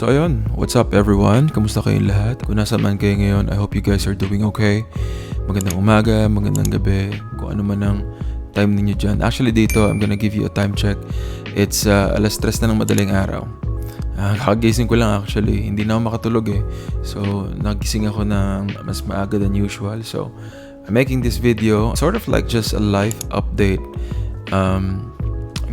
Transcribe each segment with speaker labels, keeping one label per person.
Speaker 1: So ayun, what's up everyone? Kamusta kayong lahat? Kung nasa man kayo ngayon, I hope you guys are doing okay. Magandang umaga, magandang gabi, kung ano man ang time ninyo dyan. Actually dito, I'm gonna give you a time check. It's uh, alas tres na ng madaling araw. Uh, kakagising ko lang actually, hindi na ako makatulog eh. So, nagising ako ng mas maaga than usual. So, I'm making this video sort of like just a life update um,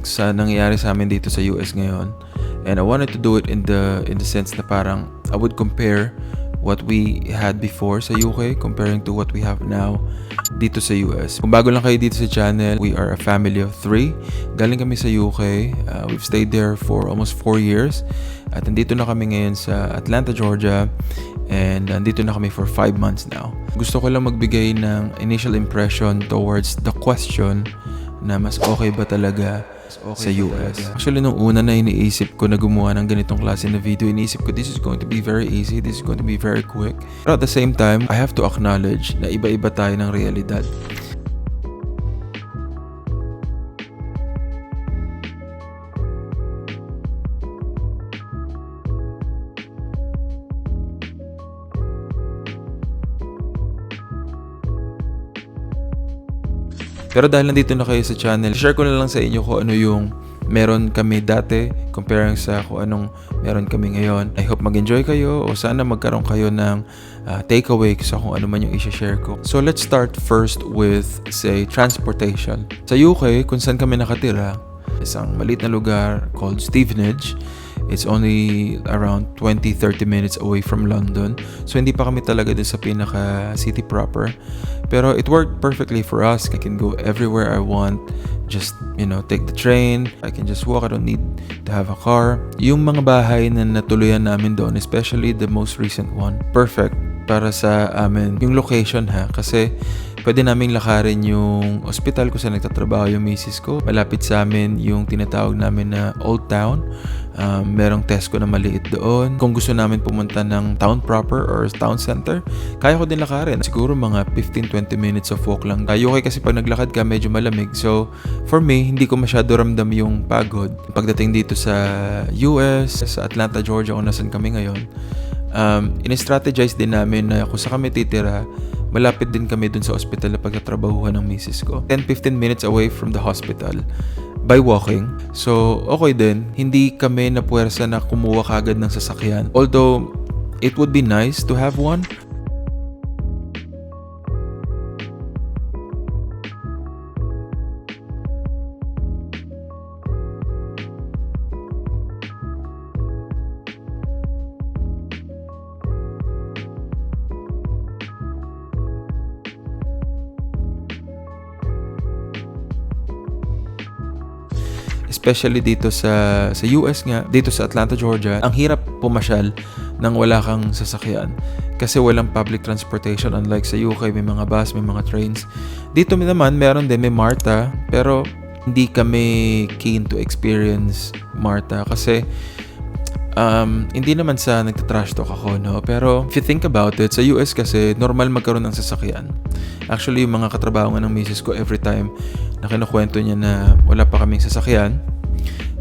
Speaker 1: sa nangyayari sa amin dito sa US ngayon. And I wanted to do it in the in the sense na parang I would compare what we had before sa UK comparing to what we have now dito sa US. Kung bago lang kayo dito sa channel, we are a family of three. Galing kami sa UK. Uh, we've stayed there for almost four years. At nandito na kami ngayon sa Atlanta, Georgia. And nandito na kami for five months now. Gusto ko lang magbigay ng initial impression towards the question na mas okay ba talaga sa US. Actually, nung una na iniisip ko na gumawa ng ganitong klase na video, iniisip ko this is going to be very easy, this is going to be very quick. But at the same time, I have to acknowledge na iba-iba tayo ng realidad. Pero dahil nandito na kayo sa channel, share ko na lang sa inyo kung ano yung meron kami dati comparing sa kung anong meron kami ngayon. I hope mag-enjoy kayo o sana magkaroon kayo ng uh, takeaway sa kung ano man yung i-share ko. So let's start first with say transportation. Sa UK, kung saan kami nakatira, isang maliit na lugar called Stevenage. It's only around 20-30 minutes away from London. So hindi pa kami talaga din sa pinaka city proper. Pero it worked perfectly for us. I can go everywhere I want. Just, you know, take the train. I can just walk. I don't need to have a car. Yung mga bahay na natuluyan namin doon, especially the most recent one, perfect para sa amin. Yung location ha, kasi pwede naming lakarin yung ospital kung saan nagtatrabaho yung misis ko. Malapit sa amin yung tinatawag namin na Old Town. Um, merong Tesco na maliit doon. Kung gusto namin pumunta ng town proper or town center, kaya ko din lakarin. Siguro mga 15-20 minutes of walk lang. Tayo kay kasi pag naglakad ka, medyo malamig. So, for me, hindi ko masyado ramdam yung pagod. Pagdating dito sa US, sa Atlanta, Georgia, kung nasan kami ngayon, um, in-strategize din namin na kung sa kami titira, malapit din kami dun sa hospital na pagtatrabahuhan ng misis ko. 10-15 minutes away from the hospital by walking. So, okay din. Hindi kami na puwersa na kumuha kagad ng sasakyan. Although, it would be nice to have one. Especially dito sa sa US nga, dito sa Atlanta, Georgia, ang hirap pumasyal nang wala kang sasakyan kasi walang public transportation unlike sa UK may mga bus, may mga trains. Dito naman meron din may MARTA pero hindi kami keen to experience MARTA kasi um, hindi naman sa nagtatrash talk ako, no? Pero if you think about it, sa US kasi normal magkaroon ng sasakyan. Actually, yung mga katrabaho nga ng misis ko every time na kinukwento niya na wala pa kaming sasakyan,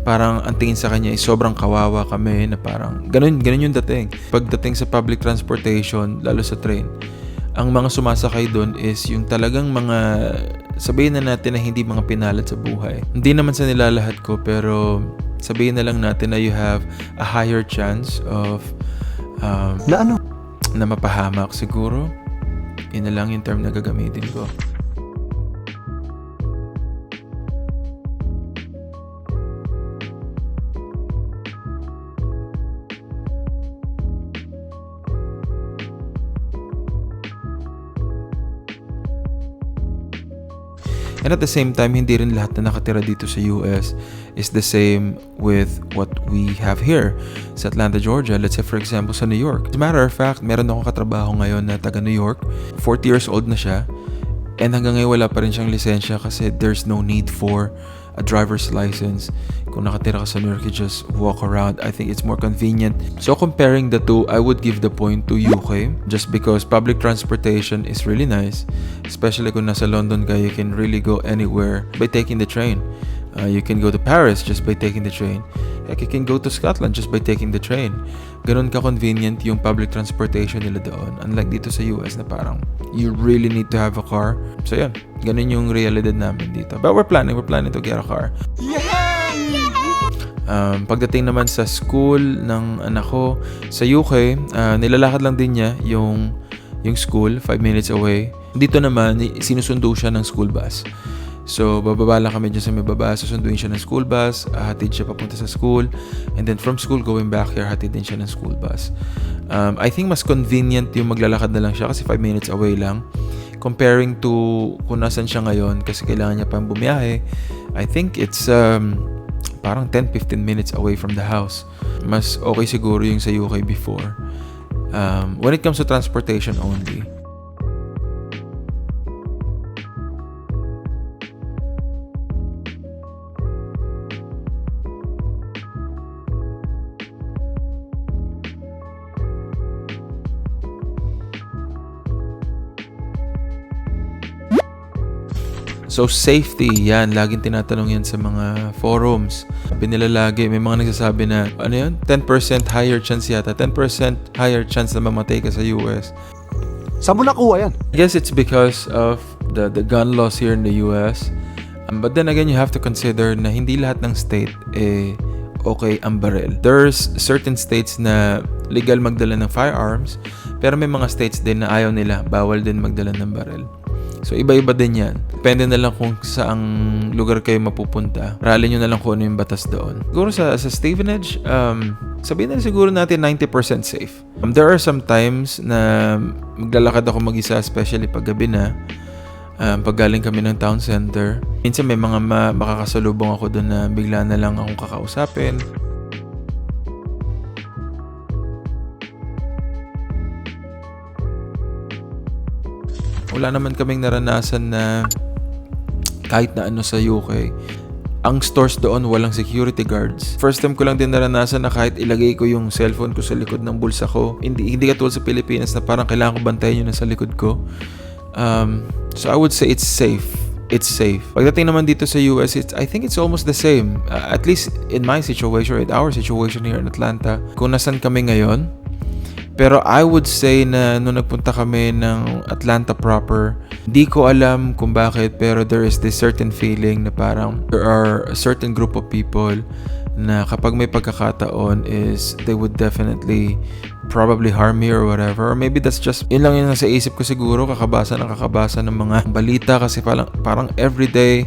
Speaker 1: parang ang tingin sa kanya ay sobrang kawawa kami na parang ganun, ganun yung dating. Pagdating sa public transportation, lalo sa train, ang mga sumasakay doon is yung talagang mga sabihin na natin na hindi mga pinalad sa buhay. Hindi naman sa nilalahat ko pero sabihin na lang natin na you have a higher chance of um,
Speaker 2: Na ano?
Speaker 1: na mapahamak siguro. Yun na lang yung term na gagamitin ko. And at the same time, hindi rin lahat na nakatira dito sa US is the same with what we have here sa Atlanta, Georgia. Let's say for example sa New York. As a matter of fact, meron akong katrabaho ngayon na taga New York. 40 years old na siya. And hanggang ngayon wala pa rin siyang lisensya kasi there's no need for a driver's license. Kung nakatira ka sa New York, you just walk around. I think it's more convenient. So comparing the two, I would give the point to UK just because public transportation is really nice. Especially kung nasa London ka, you can really go anywhere by taking the train. Uh, you can go to Paris just by taking the train. Heck, you can go to Scotland just by taking the train. Ganun ka-convenient yung public transportation nila doon. Unlike dito sa US na parang you really need to have a car. So yun, ganun yung realidad namin dito. But we're planning, we're planning to get a car. Um, pagdating naman sa school ng anak ko sa UK, ah, nilalakad lang din niya yung yung school, 5 minutes away. Dito naman, sinusundo siya ng school bus. So, bababa lang kami dyan sa may baba, susunduin siya ng school bus, ah, hatid siya papunta sa school, and then from school going back here, hatid din siya ng school bus. Um, I think mas convenient yung maglalakad na lang siya kasi 5 minutes away lang. Comparing to kung nasan siya ngayon kasi kailangan niya pang bumiyahe, I think it's um, parang 10-15 minutes away from the house. Mas okay siguro yung sa UK before. Um, when it comes to transportation only. So safety, yan, laging tinatanong yan sa mga forums. Sabi nila lagi, may mga nagsasabi na, ano yan, 10% higher chance yata, 10% higher chance na mamatay ka sa US.
Speaker 2: Saan mo nakuha yan?
Speaker 1: I guess it's because of the, the gun laws here in the US. Um, but then again, you have to consider na hindi lahat ng state eh okay ang baril. There's certain states na legal magdala ng firearms, pero may mga states din na ayaw nila, bawal din magdala ng baril. So iba-iba din yan. Depende na lang kung saang lugar kayo mapupunta. Rally nyo na lang kung ano yung batas doon. Siguro sa, sa Stevenage, um, sabihin na siguro natin 90% safe. Um, there are some times na maglalakad ako mag-isa, especially pag gabi na. Um, pag galing kami ng town center. Minsan may mga ma- makakasalubong ako doon na bigla na lang akong kakausapin. Wala naman kaming naranasan na kahit na ano sa UK. Ang stores doon walang security guards. First time ko lang din naranasan na kahit ilagay ko yung cellphone ko sa likod ng bulsa ko. Hindi hindi katulad sa Pilipinas na parang kailangan ko bantayan yun nasa likod ko. Um, so I would say it's safe. It's safe. Pagdating naman dito sa US, it's, I think it's almost the same. Uh, at least in my situation, in our situation here in Atlanta. Kung nasan kami ngayon, pero I would say na nung nagpunta kami ng Atlanta proper, di ko alam kung bakit pero there is this certain feeling na parang there are a certain group of people na kapag may pagkakataon is they would definitely probably harm me or whatever. Or maybe that's just, yun lang yung nasa isip ko siguro, kakabasa ng kakabasa ng mga balita kasi parang, parang everyday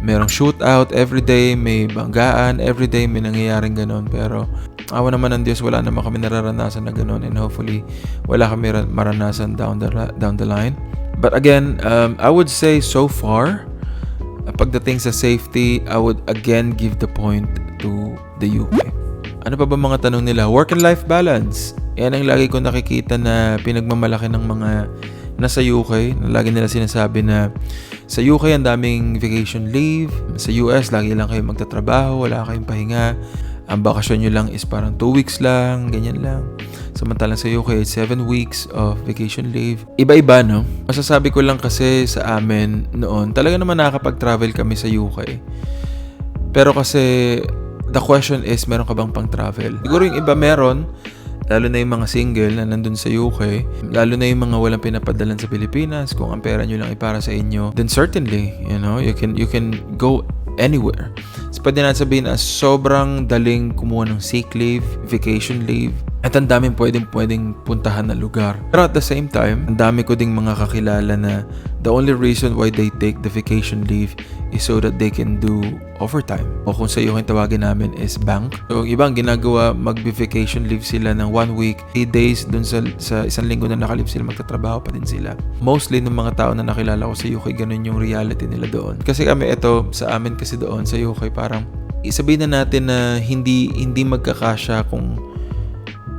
Speaker 1: merong shootout, everyday may banggaan, everyday may nangyayaring ganun. Pero awa naman ng Diyos, wala naman kami nararanasan na ganun and hopefully wala kami ra- maranasan down the, down the line. But again, um, I would say so far, uh, pagdating sa safety, I would again give the point to the UK. Ano pa ba mga tanong nila? Work and life balance. Yan ang lagi ko nakikita na pinagmamalaki ng mga nasa UK. Na lagi nila sinasabi na sa UK ang daming vacation leave. Sa US, lagi lang kayo magtatrabaho, wala kayong pahinga. Ang bakasyon nyo lang is parang 2 weeks lang, ganyan lang. Samantalang sa UK, it's 7 weeks of vacation leave. Iba-iba, no? Masasabi ko lang kasi sa amin noon, talaga naman nakakapag-travel kami sa UK. Pero kasi, the question is, meron ka bang pang-travel? Siguro yung iba meron, lalo na yung mga single na nandun sa UK, lalo na yung mga walang pinapadalan sa Pilipinas, kung ang pera nyo lang ay para sa inyo, then certainly, you know, you can, you can go anywhere. So, pwede natin sabihin na sobrang daling kumuha ng sick leave, vacation leave, at ang daming pwedeng pwedeng puntahan na lugar. Pero at the same time, ang dami ko ding mga kakilala na the only reason why they take the vacation leave is so that they can do overtime. O kung sa iyo yung tawagin namin is bank. So, yung ibang ginagawa, mag-vacation leave sila ng one week, 8 days dun sa, sa isang linggo na nakalip sila, magtatrabaho pa din sila. Mostly ng mga tao na nakilala ko sa UK, ganun yung reality nila doon. Kasi kami, ito, sa amin kasi doon, sa UK, parang isabihin na natin na hindi hindi magkakasya kung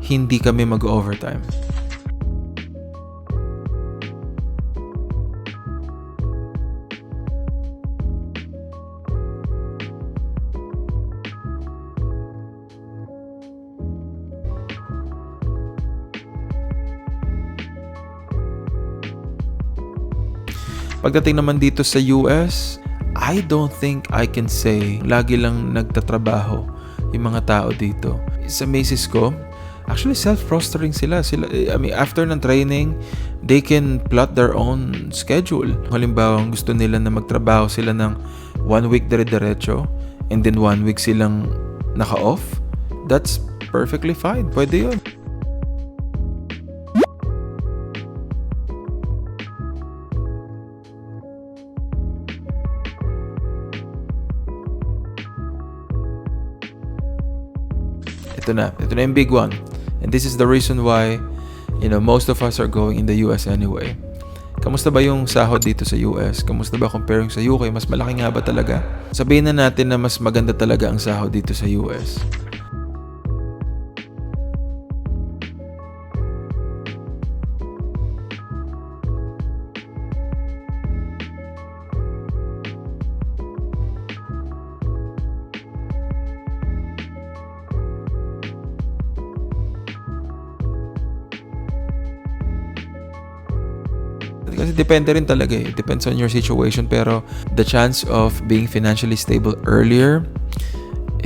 Speaker 1: hindi kami mag-overtime. Pagdating naman dito sa US, I don't think I can say lagi lang nagtatrabaho yung mga tao dito. Sa Macy's ko, actually self-rostering sila. sila. I mean, after ng training, they can plot their own schedule. Halimbawa, gusto nila na magtrabaho sila ng one week dire-diretso and then one week silang naka-off. That's perfectly fine. Pwede yun. Ito na. Ito na yung big one. And this is the reason why, you know, most of us are going in the US anyway. Kamusta ba yung sahod dito sa US? Kamusta ba comparing sa UK? Mas malaki nga ba talaga? Sabihin na natin na mas maganda talaga ang sahod dito sa US. Kasi depende rin talaga eh. Depends on your situation. Pero the chance of being financially stable earlier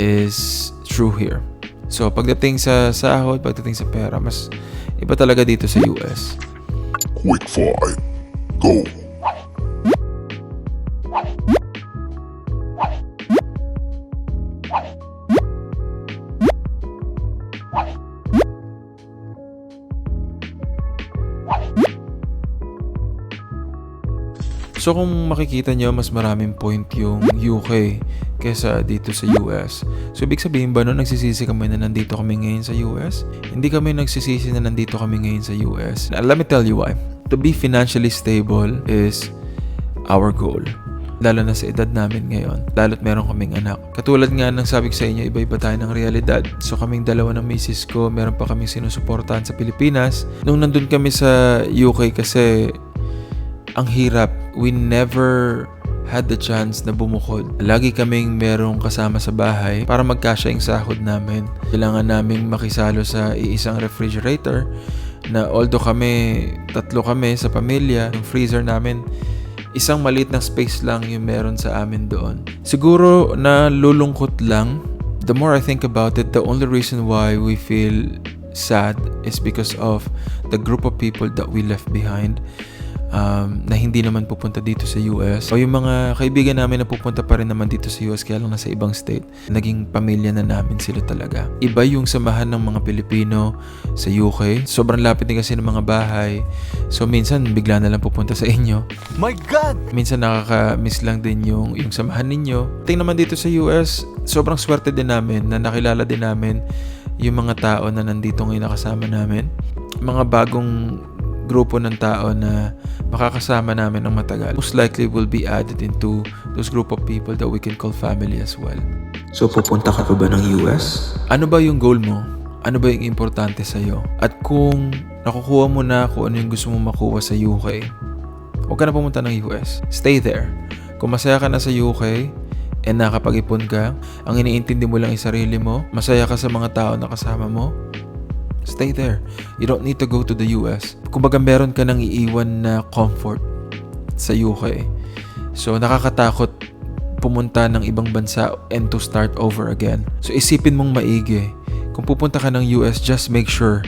Speaker 1: is true here. So pagdating sa sahod, pagdating sa pera, mas iba talaga dito sa US.
Speaker 3: Quick five. Go.
Speaker 1: So kung makikita nyo, mas maraming point yung UK kesa dito sa US. So ibig sabihin ba no, nagsisisi kami na nandito kami ngayon sa US? Hindi kami nagsisisi na nandito kami ngayon sa US. Now, let me tell you why. To be financially stable is our goal. Lalo na sa edad namin ngayon. Lalo't meron kaming anak. Katulad nga ng sabi ko sa inyo, iba-iba tayo ng realidad. So kaming dalawa ng misis ko, meron pa kaming sinusuportahan sa Pilipinas. Nung nandun kami sa UK kasi ang hirap. We never had the chance na bumukod. Lagi kaming merong kasama sa bahay para magkasya yung sahod namin. Kailangan naming makisalo sa iisang refrigerator na although kami, tatlo kami sa pamilya, yung freezer namin, isang maliit na space lang yung meron sa amin doon. Siguro na lulungkot lang, the more I think about it, the only reason why we feel sad is because of the group of people that we left behind um, na hindi naman pupunta dito sa US. O yung mga kaibigan namin na pupunta pa rin naman dito sa US kaya lang nasa ibang state. Naging pamilya na namin sila talaga. Iba yung samahan ng mga Pilipino sa UK. Sobrang lapit din kasi ng mga bahay. So minsan bigla na lang pupunta sa inyo.
Speaker 2: My God!
Speaker 1: Minsan nakaka-miss lang din yung, yung samahan ninyo. Tingnan naman dito sa US, sobrang swerte din namin na nakilala din namin yung mga tao na nandito ngayon nakasama namin. Mga bagong grupo ng tao na makakasama namin ng matagal. Most likely will be added into those group of people that we can call family as well.
Speaker 4: So pupunta ka pa ba ng US?
Speaker 1: Ano ba yung goal mo? Ano ba yung importante sa'yo? At kung nakukuha mo na kung ano yung gusto mo makuha sa UK, huwag ka na pumunta ng US. Stay there. Kung masaya ka na sa UK, and nakapag-ipon ka, ang iniintindi mo lang ay sarili mo, masaya ka sa mga tao na kasama mo, stay there. You don't need to go to the US. Kumbaga meron ka nang iiwan na comfort sa UK. So nakakatakot pumunta ng ibang bansa and to start over again. So isipin mong maigi. Kung pupunta ka ng US, just make sure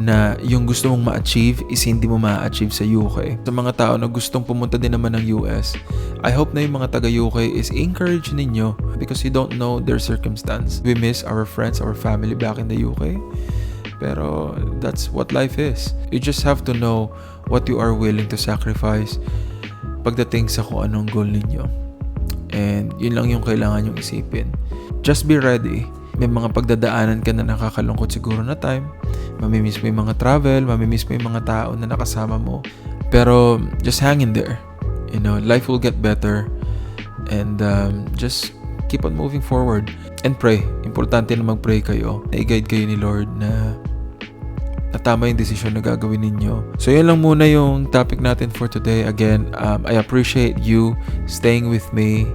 Speaker 1: na yung gusto mong ma-achieve is hindi mo ma-achieve sa UK. Sa mga tao na gustong pumunta din naman ng US, I hope na yung mga taga-UK is encourage ninyo because you don't know their circumstance. We miss our friends, our family back in the UK. Pero that's what life is. You just have to know what you are willing to sacrifice pagdating sa kung anong goal ninyo. And yun lang yung kailangan yung isipin. Just be ready. May mga pagdadaanan ka na nakakalungkot siguro na time. Mamimiss mo yung mga travel, mamimiss mo yung mga tao na nakasama mo. Pero just hang in there. You know, life will get better. And um, just keep on moving forward. And pray. Importante na mag-pray kayo. Na-guide kayo ni Lord na na tama yung decision na gagawin ninyo. So yun lang muna yung topic natin for today. Again, um, I appreciate you staying with me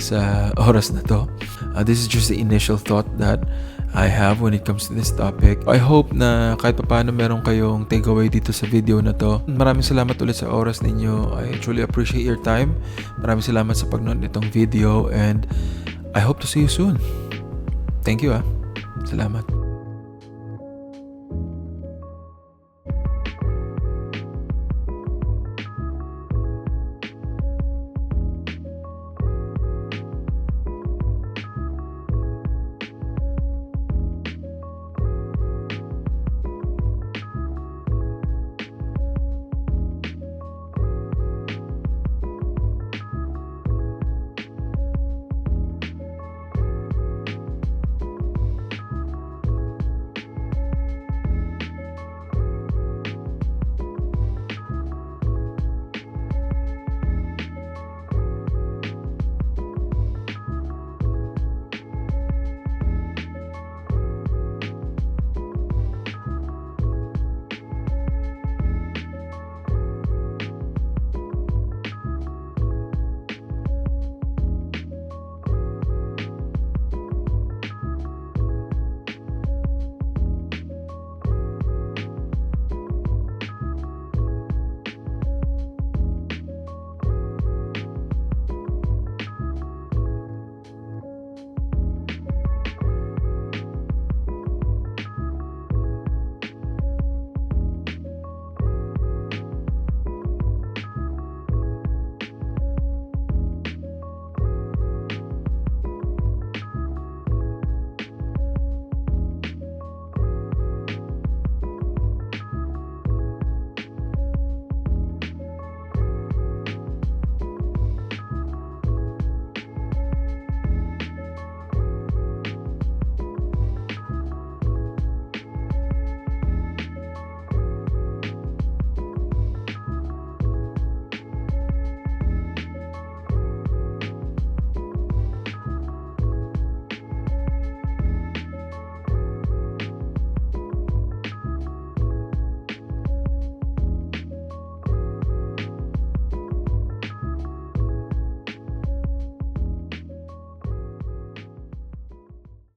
Speaker 1: sa oras na to. Uh, this is just the initial thought that I have when it comes to this topic. I hope na kahit pa paano meron kayong takeaway dito sa video na to. Maraming salamat ulit sa oras ninyo. I truly appreciate your time. Maraming salamat sa pagnood nitong video and I hope to see you soon. Thank you ah. Salamat.